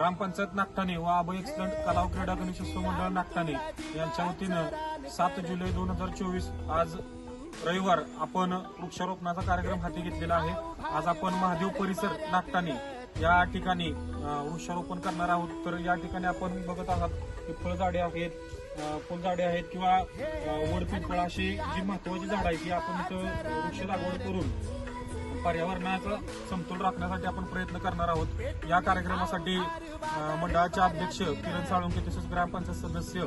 ग्रामपंचायत नागठाणे व अभय एक्सलंट कला व क्रीडा गणेशोत्सव मंडळ नागठाणे यांच्या वतीनं सात जुलै दोन हजार चोवीस आज रविवार आपण वृक्षारोपणाचा कार्यक्रम हाती घेतलेला आहे. आज आपण महादेव परिसर नागठाणे या ठिकाणी वृक्षारोपण करणार आहोत. तर या ठिकाणी आपण बघत आहात की फळझाडे आहेत फुलझाडे आहेत किंवा वडपिंपळ अशी जी महत्वाची झाडं आहेत ती आपण इथं वृक्ष लागवड करून पर्यावरणाचा समतोल राखण्यासाठी आपण प्रयत्न करणार आहोत. या कार्यक्रमासाठी मंडळाचे अध्यक्ष किरण साळुंके तसेच ग्रामपंचायत सदस्य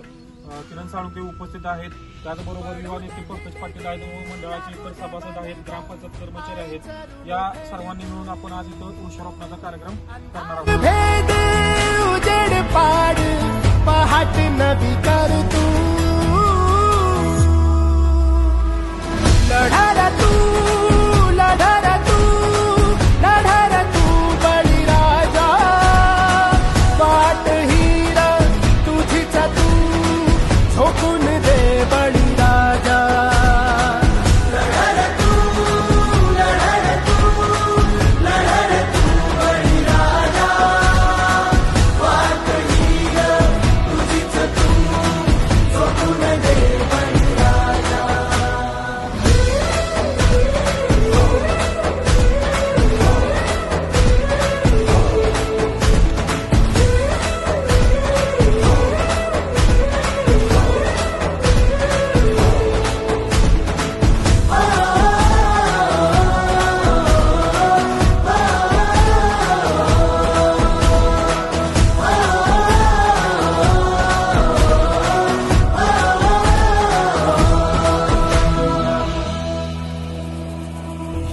किरण साळुंके उपस्थित आहेत. त्याचबरोबर युवा नेते पंकज पाटील आहेत व मंडळाचे इतर सभासद आहेत ग्रामपंचायत कर्मचारी आहेत. या सर्वांनी मिळून आपण आज इथं वृक्षारोपणाचा कार्यक्रम करणार आहोत.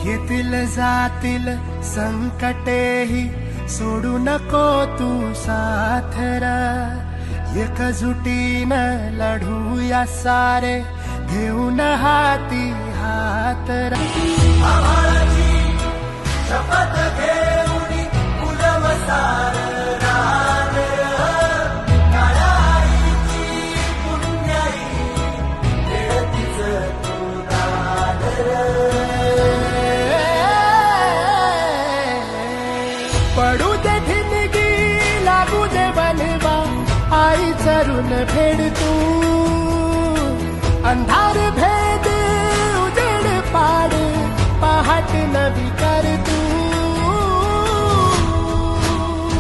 येतील जातील संकटेही सोडू नको तू साथरा लढू लढूया सारे घेऊन हाती हात शपथ घेऊन उलम सार पडू दे ठिणगी लागू दे बनवा आई चरून फेड तू. अंधार भेद उजेड पाड पहाट नवी